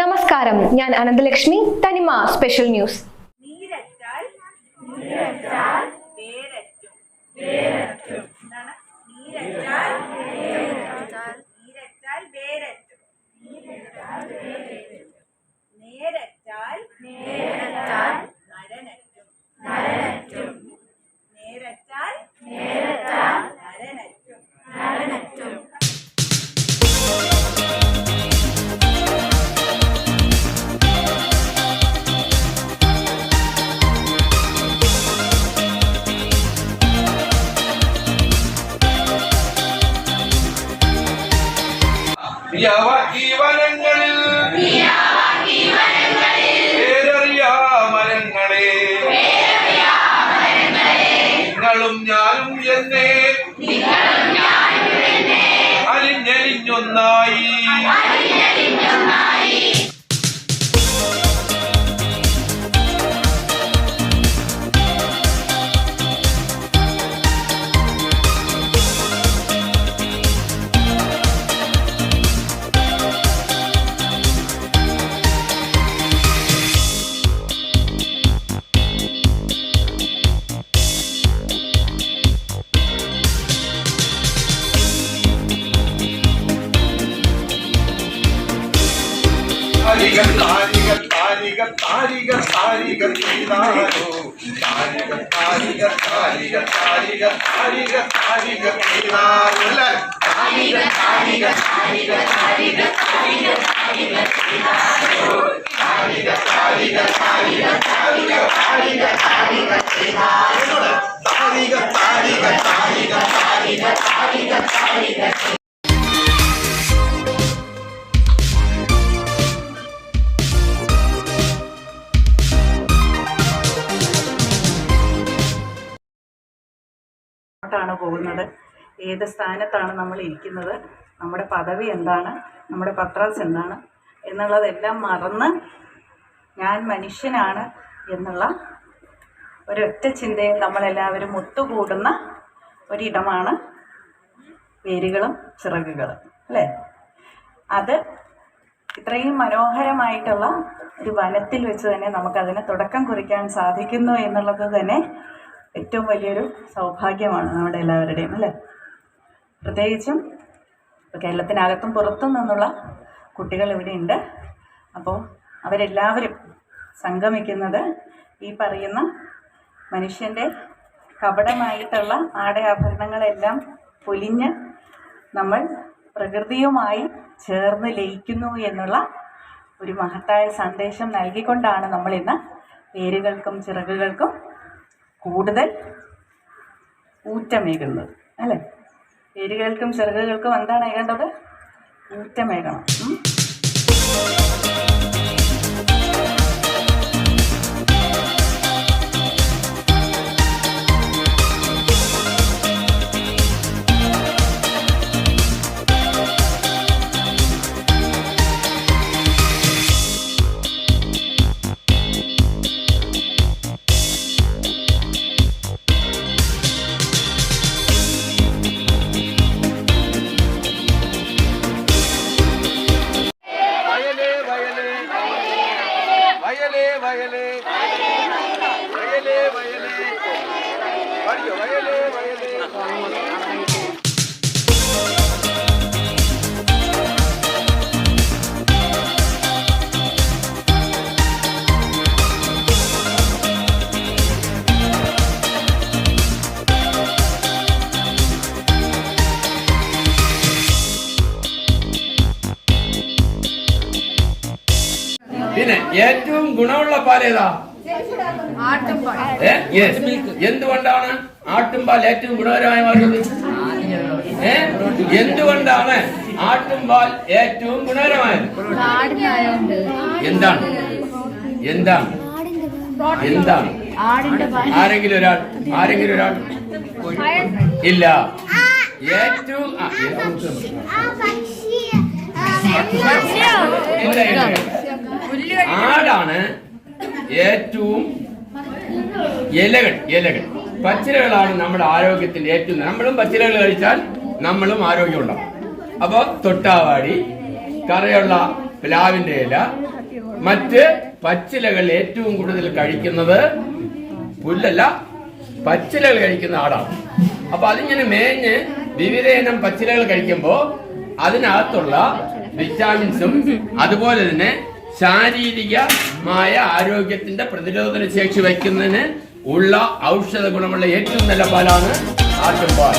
നമസ്കാരം. ഞാൻ അനന്തലക്ഷ്മി തനിമ സ്പെഷ്യൽ ന്യൂസ്. യവജീവനങ്ങളിൽ പേരറിയാ മരങ്ങളെ നിങ്ങളും ഞാനും എന്നെ. അലിഞ്ഞലിഞ്ഞൊന്നായി. तारीग तारीग तारीग तारीग तीनारो तारीग तारीग तारीग तारीग तारीग तारीग तीनारो लग तारीग तारीग तारीग तारीग तारीग तारीग तीनारो तारीग तारीग तारीग तारीग तारीग तारीग तीनारो तारीग तारीग तारीग तारीग तारीग तारीग താരിക ാണ് പോകുന്നത്. ഏത് സ്ഥാനത്താണ് നമ്മൾ ഇരിക്കുന്നത്? നമ്മുടെ പദവി എന്താണ്? നമ്മുടെ പത്രാസ് എന്താണ്? എന്നുള്ളതെല്ലാം മറന്ന് ഞാൻ മനുഷ്യനാണ് എന്നുള്ള ഒരൊറ്റ ചിന്തയിൽ നമ്മളെല്ലാവരും ഒത്തുകൂടുന്ന ഒരിടമാണ് വേരുകളും ചിറകുകളും അല്ലേ? അത് ഇത്രയും മനോഹരമായിട്ടുള്ള ഒരു വനത്തിൽ വെച്ച് തന്നെ നമുക്കതിന് തുടക്കം കുറിക്കാൻ സാധിക്കുന്നു എന്നുള്ളത് തന്നെ ഏറ്റവും വലിയൊരു സൗഭാഗ്യമാണ് നമ്മുടെ എല്ലാവരുടെയും അല്ലേ? പ്രത്യേകിച്ചും ഇപ്പോൾ കേരളത്തിനകത്തും പുറത്തും നിന്നുള്ള കുട്ടികൾ ഇവിടെ ഉണ്ട്. അപ്പോൾ അവരെല്ലാവരും സംഗമിക്കുന്നത് ഈ പറയുന്ന മനുഷ്യന്റെ കപടമായിട്ടുള്ള ആടയാഭരണങ്ങളെല്ലാം പൊലിഞ്ഞ് നമ്മൾ പ്രകൃതിയുമായി ചേർന്ന് ലയിക്കുന്നു എന്നുള്ള ഒരു മഹത്തായ സന്ദേശം നൽകിക്കൊണ്ടാണ് നമ്മളിന്ന് പേരുകൾക്കും ചിറകുകൾക്കും കൂടുതൽ ഊറ്റമേകുന്നത് അല്ലേ? വേരുകൾക്കും ചിറകുകൾക്കും എന്താണ് ഏകേണ്ടത്? ഊറ്റമേകണം. പിന്നെ ഏറ്റവും ഗുണമുള്ള പാൽ ഏതാ ഏ? Yes. എന്തുകൊണ്ടാണ് ആട്ടുംപാൽ ഏറ്റവും ഗുണകരമായ മാർഗം? എന്തുകൊണ്ടാണ് ആട്ടുംപാൽ ഏറ്റവും ഗുണകരമായത്? എന്താണ്? എന്താണ്? എന്താണ്? ആരെങ്കിലും ഒരാൾ ആരെങ്കിലും ഒരാൾ? ഇല്ല. ഏറ്റവും ഇല്ല. ആടാണ് ഏറ്റവും ഇലകൾ ഇലകൾ. പച്ചിലകളാണ് നമ്മുടെ ആരോഗ്യത്തിന്റെ ഏറ്റവും നമ്മളും പച്ചിലകൾ കഴിച്ചാൽ നമ്മളും ആരോഗ്യം ഉണ്ടാവും. അപ്പൊ തൊട്ടാവാടി കറയുള്ള പ്ലാവിന്റെ ഇല മറ്റ് പച്ചിലകൾ ഏറ്റവും കൂടുതൽ കഴിക്കുന്നത് പുല്ലല്ല പച്ചിലകൾ കഴിക്കുന്ന ആടാണ്. അപ്പൊ അതിങ്ങനെ മേഞ്ഞ് വിവിധ ഇനം പച്ചിലകൾ കഴിക്കുമ്പോൾ അതിനകത്തുള്ള വിറ്റാമിൻസും അതുപോലെ തന്നെ ശാരീരികമായ ആരോഗ്യത്തിന്റെ പ്രതിരോധന ശേഷി വയ്ക്കുന്നതിന് ഉള്ള ഔഷധ ഗുണമുള്ള ഏറ്റവും നല്ല പാലാണ് ആട്ടുംപാൽ.